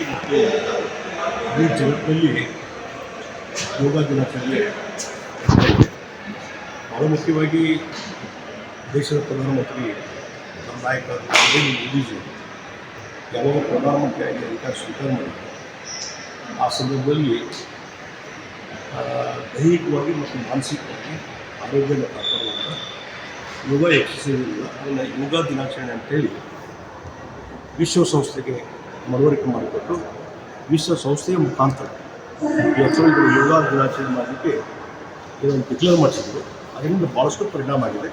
ಅಂಗವಾಗಿ ಮತ್ತು ಇಡೀ ಜಗತ್ತಿನಲ್ಲಿ ಯೋಗ ದಿನಾಚರಣೆ ಭಾಳ ಮುಖ್ಯವಾಗಿ ದೇಶದ ಪ್ರಧಾನಮಂತ್ರಿ ನಮ್ಮ ನಾಯಕ ನರೇಂದ್ರ ಮೋದಿಜಿ ಯಾವಾಗ ಪ್ರಧಾನಮಂತ್ರಿಯಾಗಿ ಅಧಿಕಾರ ಸ್ವೀಕಾರ ಮಾಡಿದ್ರು ಆ ಸಂದರ್ಭದಲ್ಲಿ ಆ, ದೈಹಿಕವಾಗಿ ಮತ್ತು ಮಾನಸಿಕವಾಗಿ ಆರೋಗ್ಯನ ಕಾಪಾಡುವಂಥ ಯೋಗ ಎಕ್ಸಸೈಸ್ ಇಲ್ಲ ಅದನ್ನು ಯೋಗ ದಿನಾಚರಣೆ ಅಂತೇಳಿ ವಿಶ್ವಸಂಸ್ಥೆಗೆ ಮನವರಿಕೆ ಮಾಡಿಕೊಟ್ಟು ವಿಶ್ವಸಂಸ್ಥೆಯ ಮುಖಾಂತರ ಇವತ್ತು ಯೋಗ ದಿನಾಚರಣೆ ಮಾಡಲಿಕ್ಕೆ ಇದನ್ನು ಡಿಕ್ಲೇರ್ ಮಾಡಿಸಿದ್ರು. ಅದರಿಂದ ಭಾಳಷ್ಟು ಪರಿಣಾಮ ಆಗಿದೆ.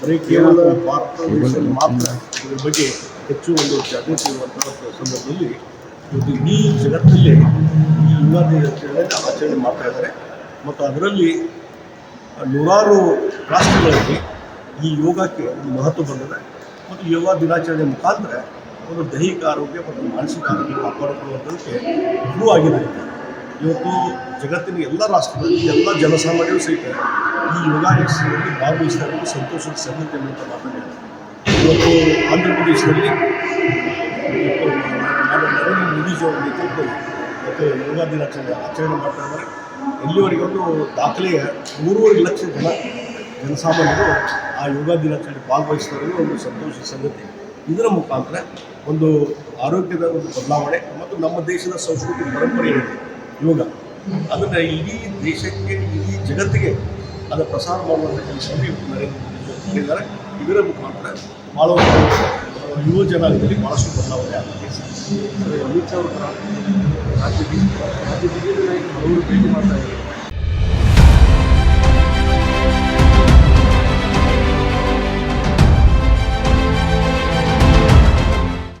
ಬರೀ ಕೇವಲ ಭಾರತ ದೇಶದಲ್ಲಿ ಮಾತ್ರ ಇದ್ರ ಬಗ್ಗೆ ಹೆಚ್ಚು ಒಂದು ಜಾಗೃತಿ ಇರುವಂತಹ ಸಂದರ್ಭದಲ್ಲಿ ಇವತ್ತು ಇಡೀ ಜಗತ್ತಲ್ಲೇ ಈ ಯೋಗ ದಿನಾಚರಣೆಯನ್ನು ಆಚರಣೆ ಮಾಡ್ತಾ ಇದ್ದಾರೆ. ಮತ್ತು ಅದರಲ್ಲಿ ನೂರಾರು ರಾಷ್ಟ್ರಗಳಲ್ಲಿ ಈ ಯೋಗಕ್ಕೆ ಒಂದು ಮಹತ್ವ ಬಂದಿದೆ. ಮತ್ತು ಯೋಗ ದಿನಾಚರಣೆ ಮುಖಾಂತರ ಒಂದು ದೈಹಿಕ ಆರೋಗ್ಯ ಮತ್ತು ಮಾನಸಿಕ ಆರೋಗ್ಯ ಕಾಪಾಡಿಕೊಳ್ಳುವಂಥದ್ದಕ್ಕೆ ಗುರು ಆಗಿದೆ ಇವತ್ತು ಜಗತ್ತಿನ ಎಲ್ಲ ರಾಷ್ಟ್ರಗಳಲ್ಲಿ ಎಲ್ಲ ಜನಸಾಮಾನ್ಯರು ಸಹಿತ ಈ ಯೋಗ ಎಕ್ಸಸೈಸಲ್ಲಿ ಭಾಗವಹಿಸ್ತಾ ಸಂತೋಷದ ಸಂಗತಿ ಅಂತ ಮಾತನಾಡಿದ್ದಾರೆ ಇವತ್ತು ಆಂಧ್ರ ಪ್ರದೇಶದಲ್ಲಿ ನಾನು ನರೇಂದ್ರ ನೇತೃತ್ವದಲ್ಲಿ ಇವತ್ತು ಯೋಗ ದಿನಾಚರಣೆ ಆಚರಣೆ ಮಾಡ್ತಾ ಇದ್ದಾರೆ. ಇಲ್ಲಿವರೆಗೆ ಒಂದು ದಾಖಲೆಯ ಮೂರುವರೆ ಲಕ್ಷ ಜನ ಜನಸಾಮಾನ್ಯರು ಆ ಯೋಗ ದಿನಾಚರಣೆ ಭಾಗವಹಿಸ್ತಾ ಒಂದು ಸಂತೋಷದ ಸಂಗತಿ ಇದರ ಮುಖಾಂತರ ಒಂದು ಆರೋಗ್ಯದ ಒಂದು ಬದಲಾವಣೆ ಮತ್ತು ನಮ್ಮ ದೇಶದ ಸಂಸ್ಕೃತಿ ಪರಂಪರೆ ಏನಿದೆ ಯೋಗ. ಅದನ್ನು ಇಡೀ ದೇಶಕ್ಕೆ, ಇಡೀ ಜಗತ್ತಿಗೆ ಅದನ್ನು ಪ್ರಸಾರ ಮಾಡುವಂಥ ಕೆಲಸವನ್ನು ನರೇಂದ್ರ ಮೋದಿ ಇದರ ಮುಖಾಂತರ ಭಾಳ ಯುವ ಜನಾಂಗದಲ್ಲಿ ಭಾಳಷ್ಟು ಬದಲಾವಣೆ ಆಗುತ್ತೆ ಅಮಿತ್ ಶಾ ಅವರು ರಾಜ್ಯ ಬಿಜೆಪಿ ನಾಯಕರು ಅವರು ಭೇಟಿ ಮಾಡ್ತಾ ಇದ್ದಾರೆ.